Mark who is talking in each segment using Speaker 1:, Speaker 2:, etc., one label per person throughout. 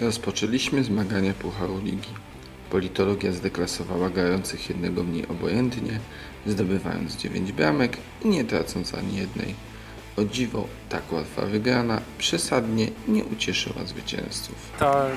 Speaker 1: Rozpoczęliśmy zmagania Pucharu Ligi. Politologia zdeklasowała grających jednego mniej obojętnie, zdobywając 9 bramek i nie tracąc ani jednej. O dziwo, tak łatwa wygrana przesadnie nie ucieszyła zwycięzców.
Speaker 2: to mm,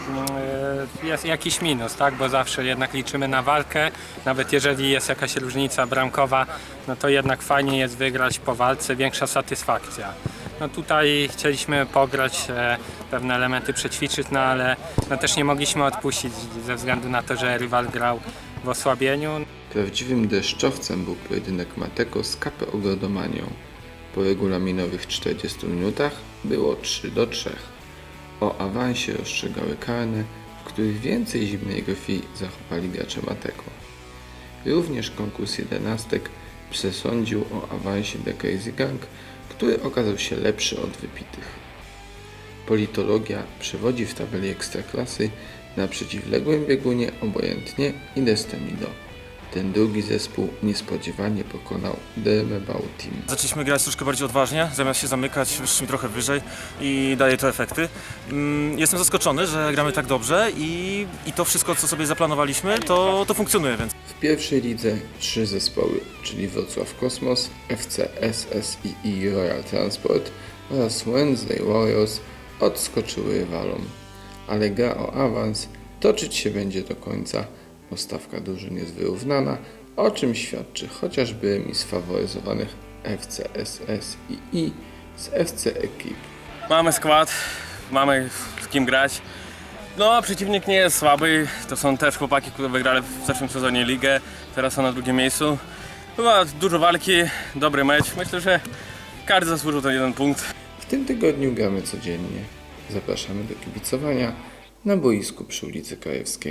Speaker 2: jest jakiś minus, tak? Bo zawsze jednak liczymy na walkę. Nawet jeżeli jest jakaś różnica bramkowa, no to jednak fajnie jest wygrać po walce, większa satysfakcja. No tutaj chcieliśmy pograć, e, pewne elementy przećwiczyć, no ale no też nie mogliśmy odpuścić ze względu na to, że rywal grał w osłabieniu.
Speaker 1: Prawdziwym deszczowcem był pojedynek Mateko z KP Ogrodomanią. Po regulaminowych 40 minutach było 3 do 3. O awansie rozstrzygały karne, w których więcej zimnej krwi zachowali gracze Mateko. Również konkurs jedenastek przesądził o awansie The Crazy Gang, który okazał się lepszy od wypitych. Politologia przewodzi w tabeli ekstraklasy na przeciwległym biegunie obojętnie i Destemido. Ten drugi zespół niespodziewanie pokonał Dermebał Team.
Speaker 3: Zaczęliśmy grać troszkę bardziej odważnie, zamiast się zamykać, wyszliśmy trochę wyżej i daje to efekty. Mm, Jestem zaskoczony, że gramy tak dobrze i, i to wszystko, co sobie zaplanowaliśmy, to, to funkcjonuje, więc
Speaker 1: W pierwszej lidze trzy zespoły, czyli Wrocław Kosmos, FC SSII Royal Transport oraz Wednesday Warriors odskoczyły rywalom. Ale gra o awans toczyć się będzie do końca, bo stawka drużyn jest wyrównana, o czym świadczy chociażby remis faworyzowanych FC SSII z FC Ekip.
Speaker 4: Mamy skład, mamy z kim grać. No, a przeciwnik nie jest słaby. To są też chłopaki, które wygrali w zeszłym sezonie ligę. Teraz są na drugim miejscu. Była dużo walki, dobry mecz. Myślę, że każdy zasłużył ten jeden punkt.
Speaker 1: W tym tygodniu gramy codziennie. Zapraszamy do kibicowania na boisku przy ulicy Krajewskiego.